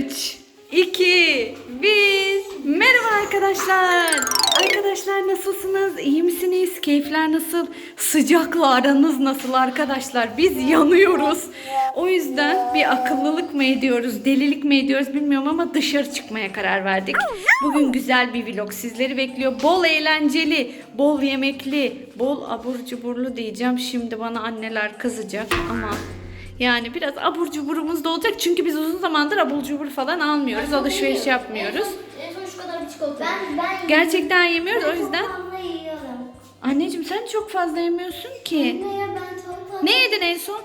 3, 2, 1. Merhaba arkadaşlar. Arkadaşlar nasılsınız? İyi misiniz? Keyifler nasıl? Sıcakla aranız nasıl arkadaşlar? Biz yanıyoruz. O yüzden bir akıllılık mı ediyoruz, delilik mi ediyoruz bilmiyorum ama dışarı çıkmaya karar verdik. Bugün güzel bir vlog sizleri bekliyor. Bol eğlenceli, bol yemekli, bol abur cuburlu diyeceğim. Şimdi bana anneler kızacak ama yani biraz abur cuburumuz da olacak çünkü biz uzun zamandır abur cubur falan almıyoruz, alışveriş yapmıyoruz. En son şu kadar bir çikolata. Ben, ben Gerçekten yemiyoruz o yüzden. Anneciğim sen çok fazla yemiyorsun ki. Ne ya ben tavuk Ne yedin en son?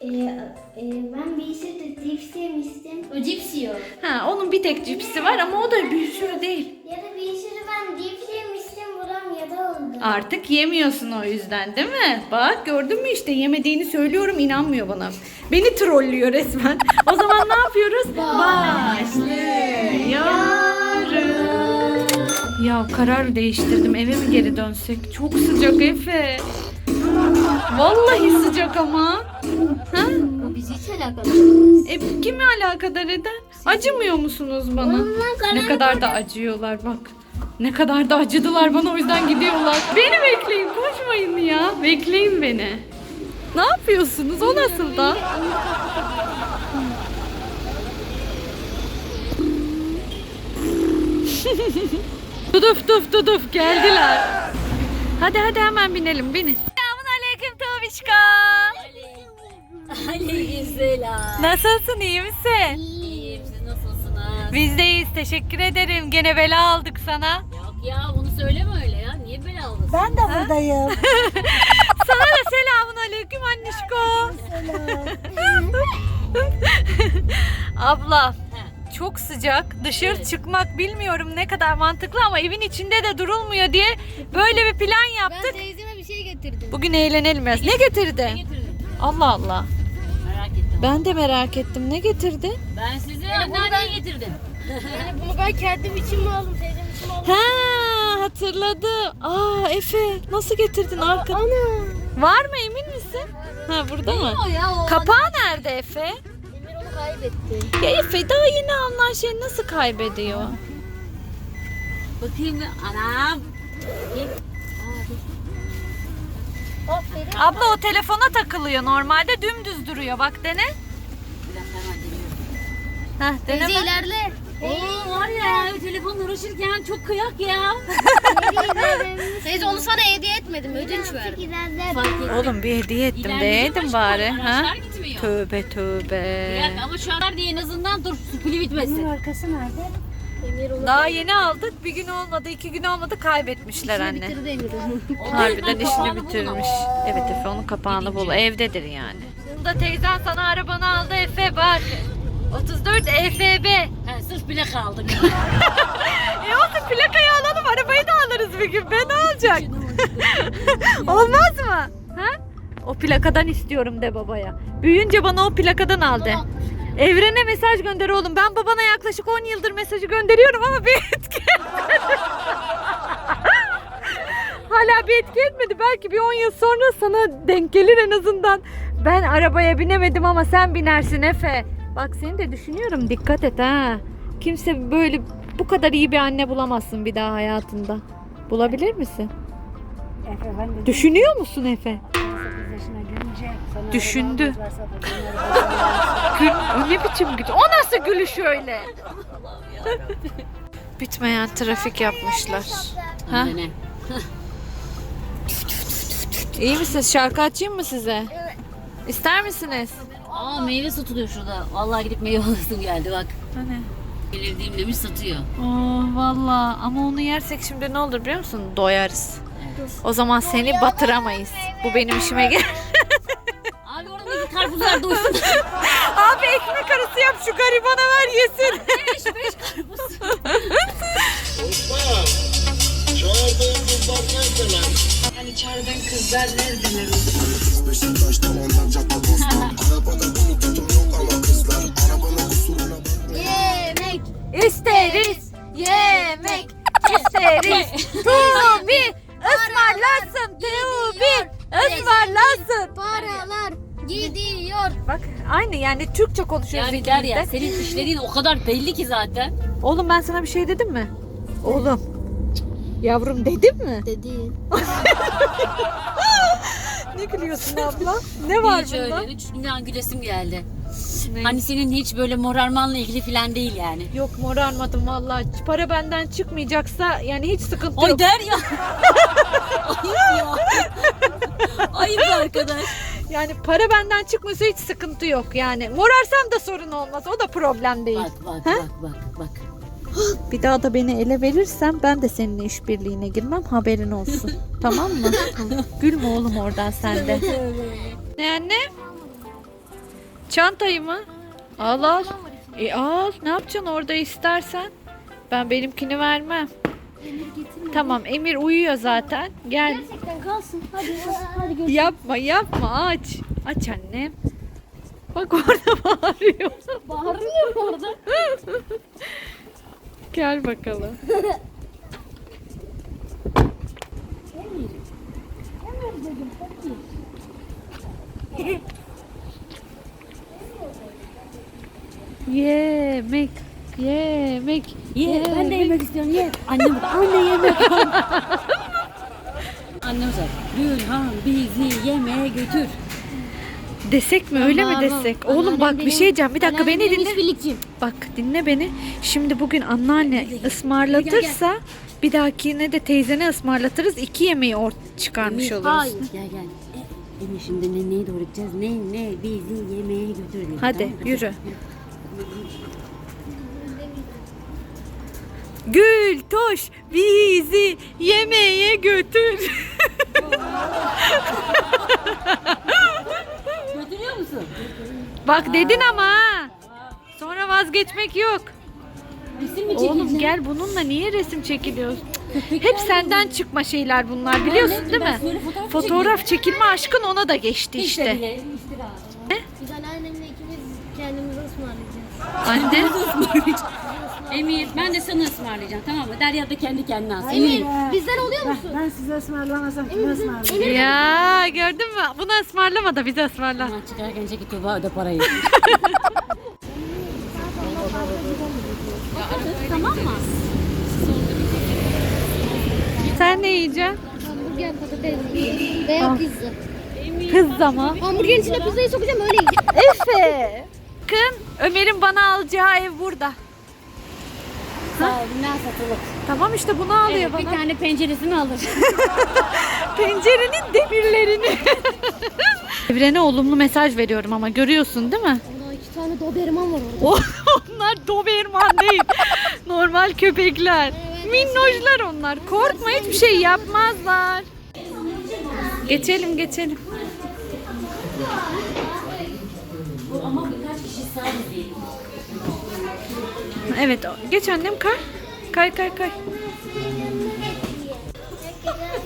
Ee, e, ben bir sürü cips yemiştim. O cips yiyor. Ha onun bir tek cipsi var ama o da bir sürü değil. Ya da bir sürü ben cips yemiştim. Buram ya da oldu. Artık yemiyorsun o yüzden değil mi? Bak gördün mü işte yemediğini söylüyorum inanmıyor bana. Beni trollüyor resmen. O zaman ne yapıyoruz? Başlıyoruz. Ya karar değiştirdim. Eve mi geri dönsek? Çok sıcak Efe. Vallahi sıcak ama. Ha? Bu bizi hiç alakalı. E, kimi alakadar eder? Acımıyor musunuz bana? Ne kadar da acıyorlar bak. Ne kadar da acıdılar bana o yüzden gidiyorlar. Beni bekleyin koşmayın ya. Bekleyin beni. Ne yapıyorsunuz? O nasıl da? Tuduf tuf tuduf geldiler. Hadi hadi hemen binelim binin. Selamun aleyküm Tavişka. Aleykümselam. Nasılsın iyi misin? İyiyim siz nasılsınız? Biz de iyiyiz teşekkür ederim. Gene bela aldık sana. Yok ya bunu söyleme öyle ya. Niye bela olasın? Ben de buradayım. Sana da selamun aleyküm annişko. Abla çok sıcak. Dışarı Evet. çıkmak bilmiyorum ne kadar mantıklı ama evin içinde de durulmuyor diye böyle bir plan yaptık. teyzeme bir şey getirdim. Bugün eğlenelim biraz. Ne getirdi? Ne getirdin? Allah Allah. Ben de merak ettim. Ne getirdi? Ben size anneanneye getirdim. Yani bunu ben kendim için mi aldım teyzem için mi aldım? Ha hatırladım. Aa Efe nasıl getirdin arka? Ana. Var mı emin misin? Ha burada mı? O ya o. Kapağı nerede Efe? Emir onu kaybetti. Ya Efe daha yeni alınan şeyi nasıl kaybediyor? Bakayım? Anam. Aferin. Abla o telefona takılıyor normalde dümdüz duruyor bak dene. Heh dene Teyze bak. ilerle. Oo var ya telefonla uğraşırken çok kıyak ya. Teyze onu sana hediye etmedim. Ödünç verdim. Fark ettim. Oğlum bir hediye ettim İlerleyince değdim başka bari. Ha? araçlar gitmiyor. Tövbe tövbe. dakika ama şu an diye en azından dur su pili bitmesin. Bunun arkası nerede? Emir Daha yeni aldık bir gün olmadı iki gün olmadı kaybetmişler anne. bitirdi Emir'i. Harbiden işini bitirmiş. Evet Efe onun kapağını bul evdedir yani. Bunda teyzen sana arabanı aldı Efe bak. 34 EFB. Ha, sırf plaka aldım. E olsun plakayı alalım arabayı da alırız bir gün. Ben ne olacak? Olmaz mı? Ha? O plakadan istiyorum de babaya. Büyüyünce bana o plakadan al de. Evrene mesaj gönder oğlum. Ben babana yaklaşık 10 yıldır mesajı gönderiyorum ama bir etki etmedi. Hala bir etki etmedi. Belki bir 10 yıl sonra sana denk gelir en azından. Ben arabaya binemedim ama sen binersin Efe. Bak seni de düşünüyorum. Dikkat et ha. Kimse böyle bu kadar iyi bir anne bulamazsın bir daha hayatında. Bulabilir misin? Efe ben de Düşünüyor musun Efe? Düşündü. Gül, o ne biçim gül? O nasıl gülüş öyle? Bitmeyen trafik yapmışlar. Ha? Ne? İyi misiniz? Şarkı açayım mı size? İster misiniz? Aa meyve satılıyor şurada. Vallahi gidip meyve alasım geldi bak. Hani? Belirdiğim demiş satıyor. Oh valla ama onu yersek şimdi ne olur biliyor musun? Doyarız. O zaman seni batıramayız. Bu benim işime gel. Karpuzlar doysun. Abi ekmek arası yap şu garibana ver yesin. beş beş karpuz. Osman, çağırdığın kızlar neredeler? Beşiktaş'ta onlar cadde konuşuyoruz Yani der ya de. senin işlediğin o kadar belli ki zaten. Oğlum ben sana bir şey dedim mi? Oğlum. Yavrum dedim mi? Dedi. Ne gülüyorsun abla? Ne var hiç bunda? öyle. Üç günden gülesim geldi. Ne? Hani senin hiç böyle morarmanla ilgili falan değil yani. Yok morarmadım vallahi. Para benden çıkmayacaksa yani hiç sıkıntı Ay yok. der ya. Ayıp ya. Ayıp arkadaş. Yani para benden çıkmasa hiç sıkıntı yok yani. Morarsam da sorun olmaz. O da problem değil. Bak bak bak bak bak. Bir daha da beni ele verirsen ben de seninle işbirliğine girmem haberin olsun. tamam mı? Gülme oğlum oradan sen de. ne anne? Çantayı mı? Al al. E al. Ne yapacaksın orada istersen? Ben benimkini vermem. Tamam Emir uyuyor zaten. Gel. Gerçekten kalsın. Hadi hadi gör. Yapma yapma aç. Aç annem. Bak orada bağırıyor. Bağırmıyor mu orada? Gel bakalım. Yemek, yemek, Ye ben de yemek istiyorum ye. Annem de anne yemek. Annem sor. Gülhan bizi yemeğe götür. Desek mi öyle mi desek? Oğlum bak bir şey diyeceğim. Bir dakika beni dinle. işbirlikçi. Bak dinle beni. Şimdi bugün anneanne ısmarlatırsa bir dahakine de teyzene ısmarlatırız. İki yemeği ort çıkarmış oluruz. Hayır. Gel gel. E, Emir şimdi ne, neyi doğru gideceğiz? Ne ne bizi yemeğe götür diyor. Hadi tamam mı? yürü. Gül toş bizi yemeğe götür. Götürüyor musun? Bak dedin ama ha. Sonra vazgeçmek yok. Resim mi Oğlum gel bununla niye resim çekiliyoruz? Hep senden çıkma şeyler bunlar biliyorsun değil mi? Fotoğraf çekilme aşkın ona da geçti işte. bile iftira. Anne Emir ben de sana ısmarlayacağım tamam mı? Derya da kendi kendine alsın. Emir. Bizden oluyor musun? Ben size ısmarlamasam kime ısmarlayayım? ya gördün mü? Buna ısmarlama da bize ısmarla. Aman çıkarken çeki Tuğba öde parayı. tamam mı? Sen ne yiyeceksin? Hamburger patates veya pizza. Pizza mı? Hamburgerin içine pizzayı sokacağım öyle yiyeceğim. Efe. Bakın Ömer'in bana alacağı ev burada. Sağ ol satılık. Tamam işte bunu alıyor Evet, bir bana. tane penceresini alır. Pencerenin demirlerini. Evrene olumlu mesaj veriyorum ama görüyorsun değil mi? Orada iki tane doberman var orada. O- onlar doberman değil. Normal köpekler. Minnoşlar onlar. Korkma hiçbir şey yapmazlar. Geçelim geçelim. Ama birkaç kişi sadece. Evet geç annem kay. Kay kay kay.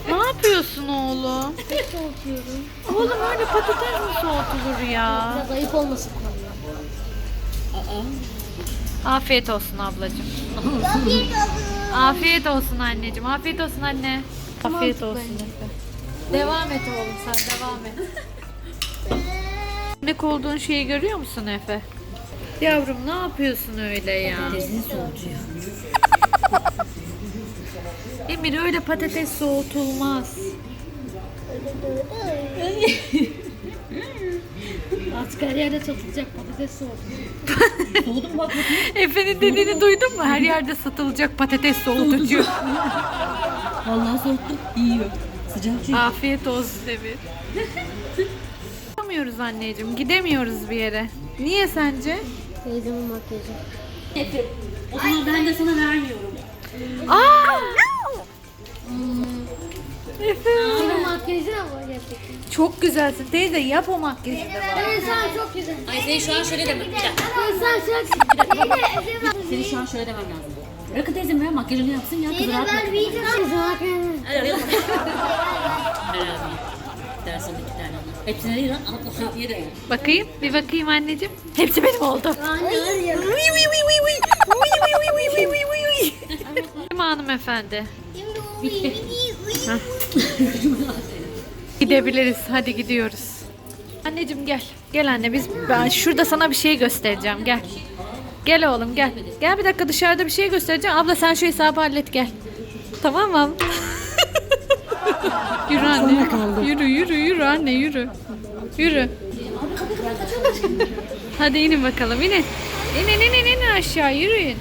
Ne yapıyorsun oğlum? Soğutuyorum. Oğlum öyle patates mi soğutulur ya? Biraz ayıp olmasın. Afiyet olsun ablacığım. Afiyet olsun anneciğim. Afiyet olsun anne. Afiyet olsun. Devam et oğlum sen devam et. Ne olduğun şeyi görüyor musun Efe? Yavrum ne yapıyorsun öyle ya? Patatesini soğutuyor. Emir öyle patates soğutulmaz. Artık her yerde satılacak patates soğutuyor. Efe'nin dediğini duydun mu? Her yerde satılacak patates soğutucu. Vallahi soğuttu. Yiyor. Sıcak çünkü. Afiyet olsun Emir. Gidemiyoruz anneciğim. Gidemiyoruz bir yere. Niye sence? Teyzemin makyajı. Efe. O zaman ben de sana vermiyorum. Aa! Efe. Senin makyajın ama gerçekten. Çok güzelsin. Teyze yap o makyajı da bak. İnsan çok güzel. Ay senin şu an şöyle deme. Bir dakika. İnsan çok Senin şu an şöyle demem lazım. Bırakın teyzem ya makyajını yapsın ya. Kız rahat Ben bir iyice Hepsine değil lan. Al al ye de ya. Bakayım. Bir bakayım anneciğim. Hepsi benim oldu. Anne. Mi hanımefendi? Gidebiliriz. Hadi gidiyoruz. Anneciğim gel. Gel anne biz ben şurada sana bir şey göstereceğim gel. Gel oğlum gel. Gel bir dakika dışarıda bir şey göstereceğim. Abla sen şu hesabı hallet gel. Tamam mı? Yürü anne. Yürü yürü yürü anne yürü. Yürü. Hadi inin bakalım inin. İnin inin inin aşağı yürüyün.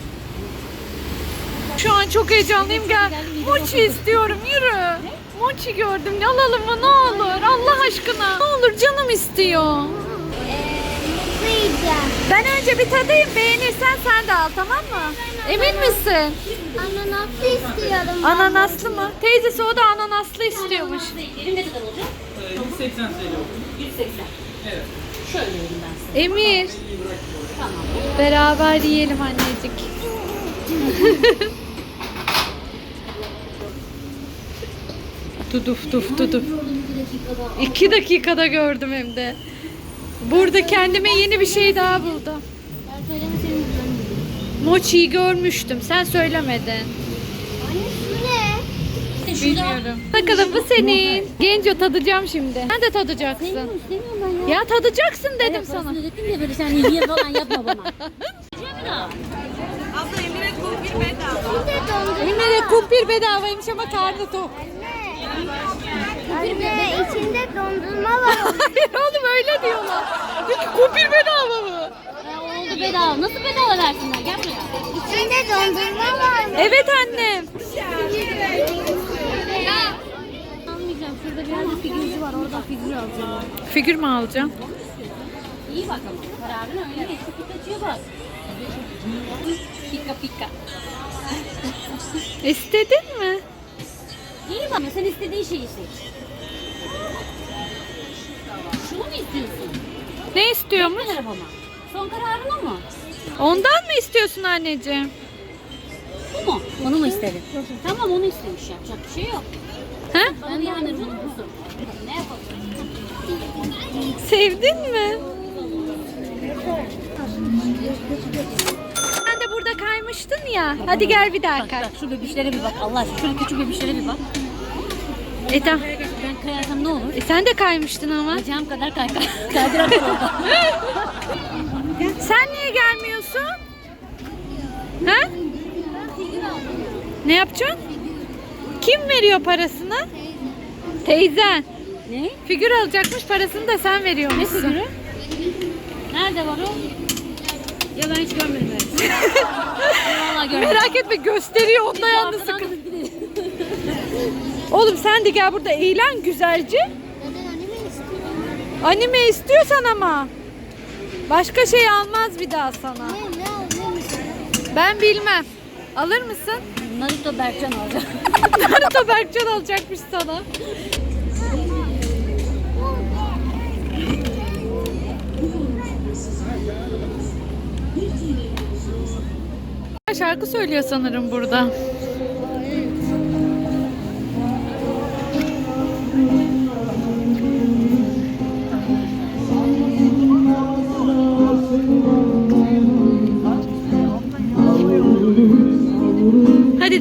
Şu an çok heyecanlıyım gel. Mochi istiyorum yürü. Mochi gördüm alalım mı ne olur Allah aşkına. Ne olur canım istiyor. Yiyeceğim? Ben önce bir tadayım beğenirsen sen de al tamam mı? Emin misin? Ananaslı istiyorum. Ananaslı mı? Teyzesi o da ananaslı istiyormuş. Elim ne kadar olacak? 180 TL oldu. 180. Evet. Şöyle vereyim ben size. Emir Tamam. beraber yiyelim annecik. Tuduf duf tuduf. İki dakikada gördüm hem de. Burada kendime yeni bir şey daha buldum. Ben söylemeseydim Mochi'yi görmüştüm. Sen söylemedin. Anne şu ne? İşte şurada. Bilmiyorum. Bakalım bu senin. Genco tadacağım şimdi. Sen de tadacaksın. İstemiyorum ben ya. Ya tadacaksın dedim sana. parasını ödettin de böyle sen ilgiye falan yapma bana. Yiyeceğim mi daha? Emir'e kumpir bedavaymış ama karnı tok. Anne içinde dondurma var. Hayır oğlum öyle diyorlar. Peki kumpir bedava mı? Ha, oldu bedava. Nasıl bedava versinler? Gel buraya. İçinde dondurma var. Evet annem. Almayacağım. Şurada bir yerde figürcü var. Oradan figür alacağım. Figür mü alacağım? İyi bak ama. Kararın öyle. Pikachu'ya bak. Pika pika. İstedin mi? Bak. Sen istediğin şeyi seç. Şunu mu istiyorsun? Ne istiyormuş? Arabama. Son kararın mu? Ondan mı istiyorsun anneciğim? Bu mu? Onu mu istedin? Tamam onu istemiş. Yapacak bir şey yok. Ha? Ben yani bunu. Ne yapalım? Sevdin mi? Sen de burada kaymıştın ya. Hadi gel bir daha Bak kay. bak şu bebişlere bir bak. Allah aşkına şöyle küçük bebişlere bir bak. E tamam. Ben kayarsam ne olur? E sen de kaymıştın ama. Bacağım kadar kay kay. Kaydırak. Sen niye gelmiyorsun? Ha? Ne yapacaksın? Kim veriyor parasını? Teyzen. ne? Figür alacakmış parasını da sen Ne veriyormuşsun. figürü? Nerede var o? Ya ben hiç görmedim. Vallahi görmedim. Merak etme gösteriyor onda yalnız Arkadan sıkı. kız gidiyor. Oğlum sen de gel burada eğlen güzelce. Neden anime istiyorum? Anime istiyorsan ama. Başka şey almaz bir daha sana. Ne ne al ne misin? Ben bilmem. Alır mısın? Naruto Berkcan alacak. Naruto Berkcan alacakmış sana. Şarkı söylüyor sanırım burada.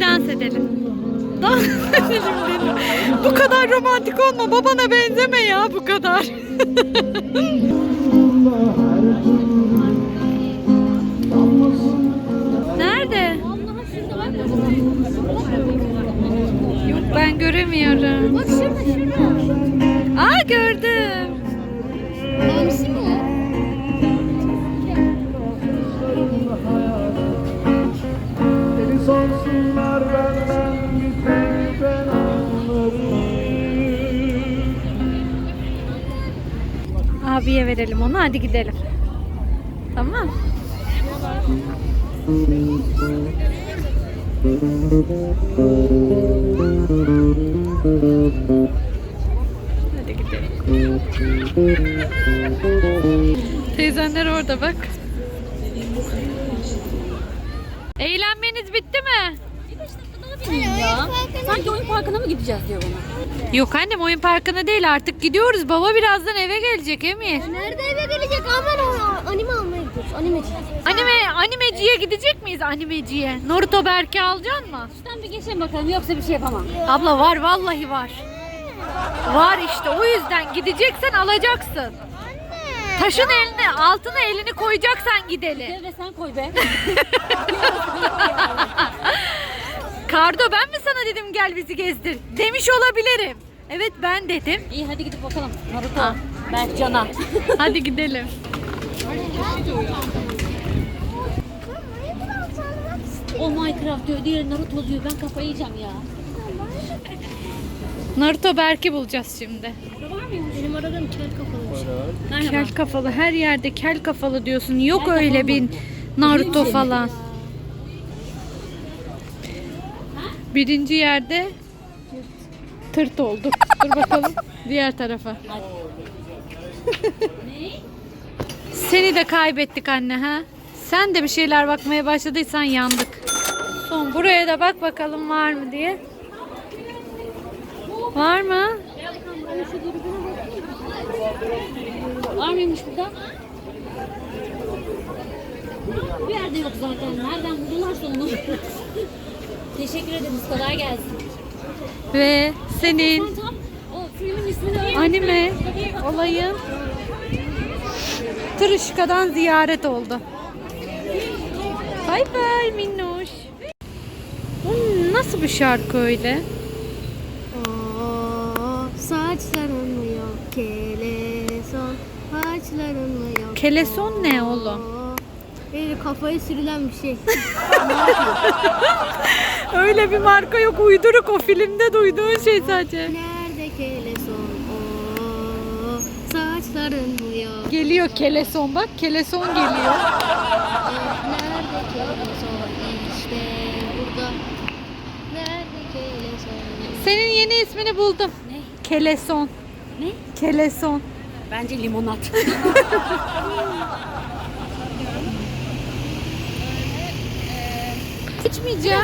Dans edelim. Dans edelim dedim. Bu kadar romantik olma. Babana benzeme ya bu kadar. Nerede? Yok ben göremiyorum. Bak. Aa gördüm. Abiye verelim onu hadi gidelim. Tamam. Hadi. Teyzenler orada bak. Eğlenmeniz bitti mi? Sanki oyun parkına mı gideceğiz diyor bana. Yok annem oyun parkına değil artık gidiyoruz. Baba birazdan eve gelecek Emir. Nerede eve gelecek? Aman o anime almaya gidiyoruz. Animeci. Anime animeciye gidecek miyiz animeciye? Naruto Berk'i alacaksın mı? Şuradan bir geçelim bakalım yoksa bir şey yapamam. Abla var vallahi var. Var işte o yüzden gideceksen alacaksın. Anne. Taşın eline altına elini koyacaksan gidelim. Devre sen koy be. Kardo ben mi sana dedim gel bizi gezdir? Demiş olabilirim. Evet ben dedim. İyi hadi gidip bakalım. Naruto. Berkcan'a. Hadi gidelim. O Minecraft diyor, diğeri Naruto diyor. Ben kafayı yiyeceğim ya. Naruto Berk'i bulacağız şimdi. Benim aradığım kel kafalıymış. Merhaba. Kel kafalı her yerde kel kafalı diyorsun. Yok öyle bir Naruto falan. Birinci yerde tırt olduk. Dur bakalım diğer tarafa. Seni de kaybettik anne ha. Sen de bir şeyler bakmaya başladıysan yandık. Son buraya da bak bakalım var mı diye. Var mı? Var mıymış burada? Bir yerde yok zaten. Nereden buldularsa onu. Teşekkür ederiz. Kolay gelsin. Ve senin Sen tam o filmin ismini öğren. anime olayın Tırışka'dan ziyaret oldu. Bay bay minnoş. Bu nasıl bir şarkı öyle? Saçların mı yok keleson Saçların mı yok Keleson ne oğlum? Böyle kafaya sürülen bir şey Öyle bir marka yok uyduruk o filmde duyduğun şey sadece. Nerede keleson o Saçların mı yok Geliyor keleson bak keleson geliyor. Nerede keleson işte burada Nerede keleson Senin yeni ismini buldum. Ne? Keleson. Ne? Keleson. Bence limonat. İçmeyeceğim.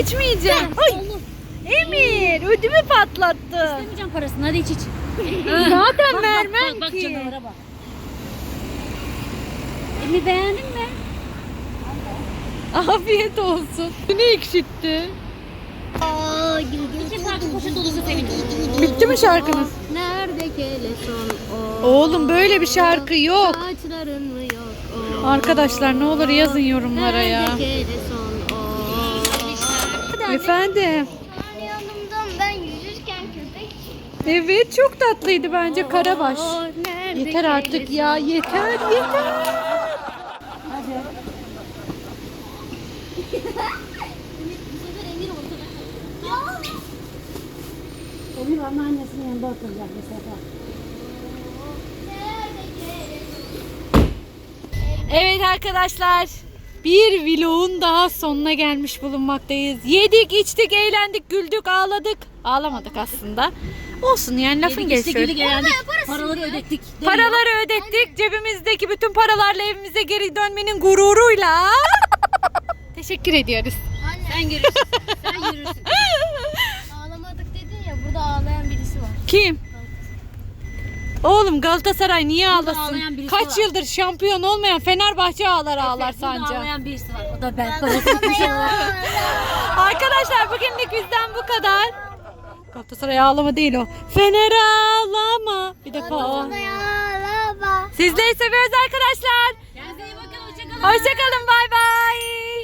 İçmeyeceğim. Ay, Olur. Emir ödümü patlattı. İstemeyeceğim parasını. Hadi iç iç. Zaten Bak, vermem bak, bak, ki. canavara bak. Elini beğendin mi? Afiyet olsun. Ne ekşitti? İki parça poşet. Bitti mi şarkınız? Nerede keleson o Oğlum böyle bir şarkı yok. Arkadaşlar ne olur yazın yorumlara ya. Nerede Efendim. Yani yanımdan ben yüzürken köpek Evet çok tatlıydı bence Karabaş. o nerede Yeter artık ya yeter yeter. Emir anneannesinin yanında oturacak bu sefer. Evet arkadaşlar. Bir vlogun daha sonuna gelmiş bulunmaktayız. Yedik, içtik, eğlendik, güldük, ağladık. Ağlamadık aslında. Olsun yani lafın Yedik, eğlendik. Paraları ödettik. Değil mi? Paraları ödettik. Cebimizdeki bütün paralarla evimize geri dönmenin gururuyla. Teşekkür ediyoruz. Sen görürsün. Sen yürürsün. Ağlamadık dedin ya burada ağlayan birisi var. Kim? Oğlum Galatasaray niye Burada ağlasın? ağlayan birisi Kaç var. yıldır şampiyon olmayan Fenerbahçe ağlar ağlar Burada sanca. ağlayan birisi var. O da ben. Babası. Arkadaşlar bugünlük bizden bu kadar. Galatasaray ağlama değil o. Fener ağlama. Bir defa o. Sizleri seviyoruz arkadaşlar. Kendinize iyi bakın. Hoşçakalın. Hoşçakalın bay bay.